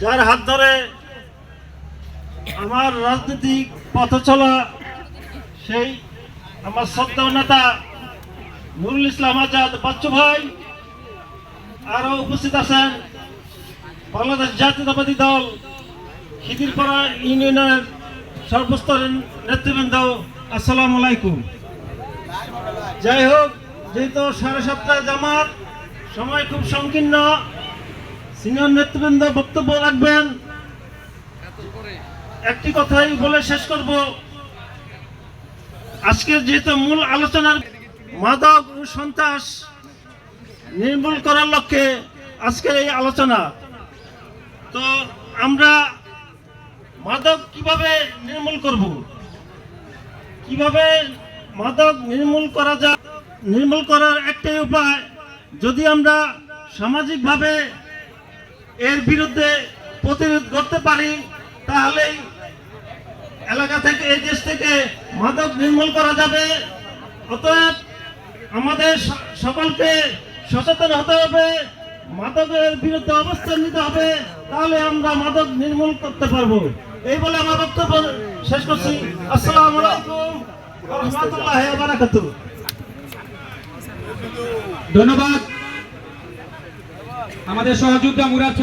যার হাত ধরে আমার রাজনৈতিক পথ চলা, সেই আমার শ্রদ্ধা নেতা নুরুল ইসলাম আজাদ বাচ্চু ভাই আরও উপস্থিত আছেন। বাংলাদেশ জাতীয়তাবাদী দল খিদিরপাড়া ইউনিয়নের সর্বস্তরের নেতৃবৃন্দ, আসসালামু আলাইকুম। যাই হোক, যেহেতু সাড়ে সাতটায় জামাত, সময় খুব সংকীর্ণ সিনিয়র নেতৃবৃন্দ বক্তব্য রাখবেন। একটি কথাই বলে শেষ করব। আজকের যেহেতু মূল আলোচনার মাদক ও সন্ত্রাস নির্মূল করার লক্ষ্যে আজকের এই আলোচনা। তো আমরা মাদক কীভাবে নির্মূল করব? কীভাবে মাদক নির্মূল করা যায়? নির্মূল করার একটাই উপায়, যদি আমরা সামাজিকভাবে এর বিরুদ্ধে প্রতিরোধ করতে পারি, তাহলেই এলাকা থেকে, এই দেশ থেকে মাদক নির্মূল করা যাবে। অতএব আমাদের সকলকে সচেতন হতে হবে, মাদকের বিরুদ্ধে অবস্থান নিতে হবে, তাহলে আমরা মাদক নির্মূল করতে পারব। এই বলে আমার বক্তব্য শেষ করছি। আসসালাম আলাইকুম ধন্যবাদ। আমাদের সহযোদ্ধা মুরাদ